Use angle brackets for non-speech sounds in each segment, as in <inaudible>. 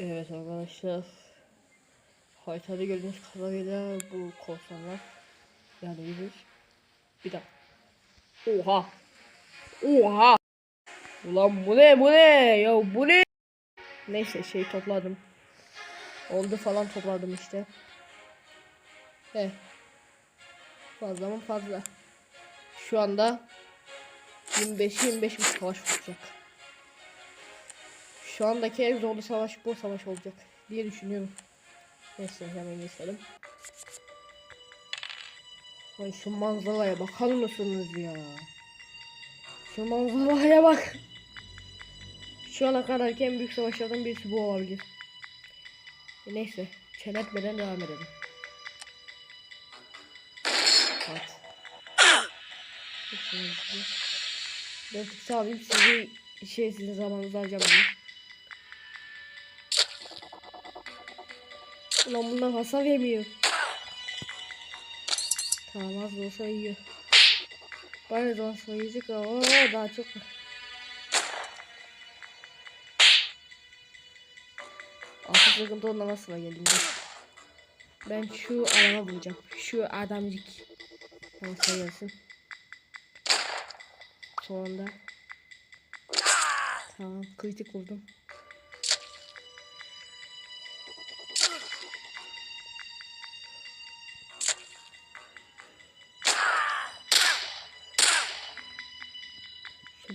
Evet arkadaşlar. Haritada gördüğünüz kadarıyla bu korsanlar yani virüs. Bir dakika. Oha. Oha. Ulan bu ne bu ne ya bu ne? Neyse şey topladım. Oldu falan topladım işte. He. Fazla mı fazla. Şu anda 25 25 bir savaş olacak. Şu andaki en zorlu savaş bu savaş olacak diye düşünüyorum. Neyse hemen geçelim. Ay şu manzaraya bakar mısınız ya? Şu manzaraya bak. Şu ana kadarki en büyük savaşlardan birisi bu olabilir. E neyse çenetmeden devam edelim. Ben tıksa alayım sizi şey sizin zamanınızı harcamayın. Ulan bunlar hasar yemiyor. Tamam az da olsa yiyor. Bayağı zaman sonra yiyecek ama daha çok var. Asıl sıkıntı nasıl gelince. Ben şu adama bulacağım. Şu adamcık. Tamam sayılsın. Sonunda. Tamam kritik vurdum.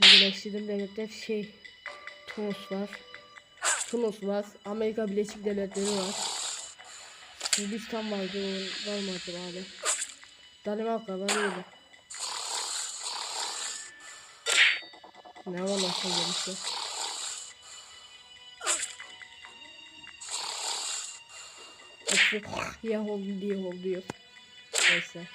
Birleştirdim devletler şey Tunus var. Tunus var. Amerika Birleşik Devletleri var. Sırbistan vardı. Var mı acaba abi? Danimarka var öyle. Ne var nasıl gelmişler? Hepsi <laughs> ya oldu diye oluyor. Neyse.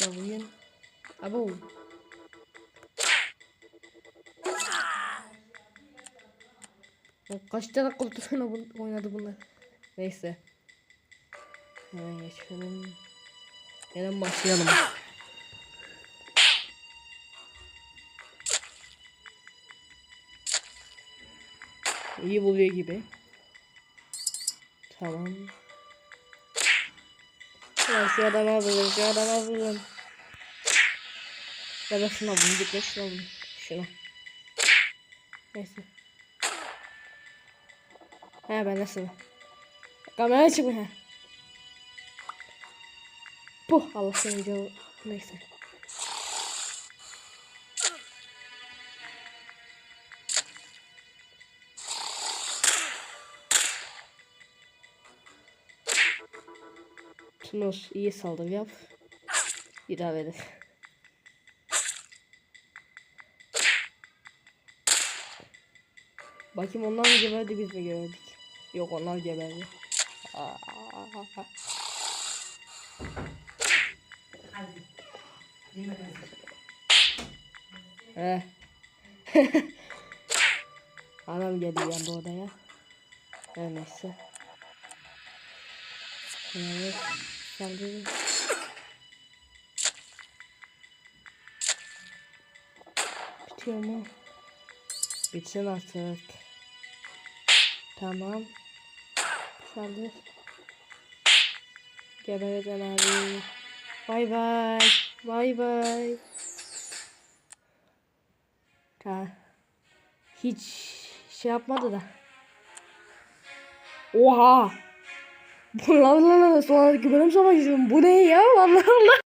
Ya bugün Abo. Kaç tane koltuğuna oynadı bunlar. Neyse. Hemen geçelim. Hemen başlayalım. İyi buluyor gibi. Tamam. Ya şu adama vurun, şu adama vurun. Ya da şuna vurun, git de şuna vurun. Şuna. Neyse. He ben şuna. Kamera he. Bu Allah seni canı. Neyse. Tunus iyi saldırı yap. İdare eder. Bakayım onlar mı geberdi biz mi geberdik? Yok onlar geberdi. Aa. Eh. <laughs> Anam geldi yandı odaya. Her neyse. Evet. Saldırı. Bitiyor mu? Bitsin artık. Tamam. Saldır. Gebereceksin abi. Bay bay. Bay bay. Ha. Hiç şey yapmadı da. Oha. Bunlarla sonraki bölüm savaşıyorum. Bu ne ya? Vallahi Allah.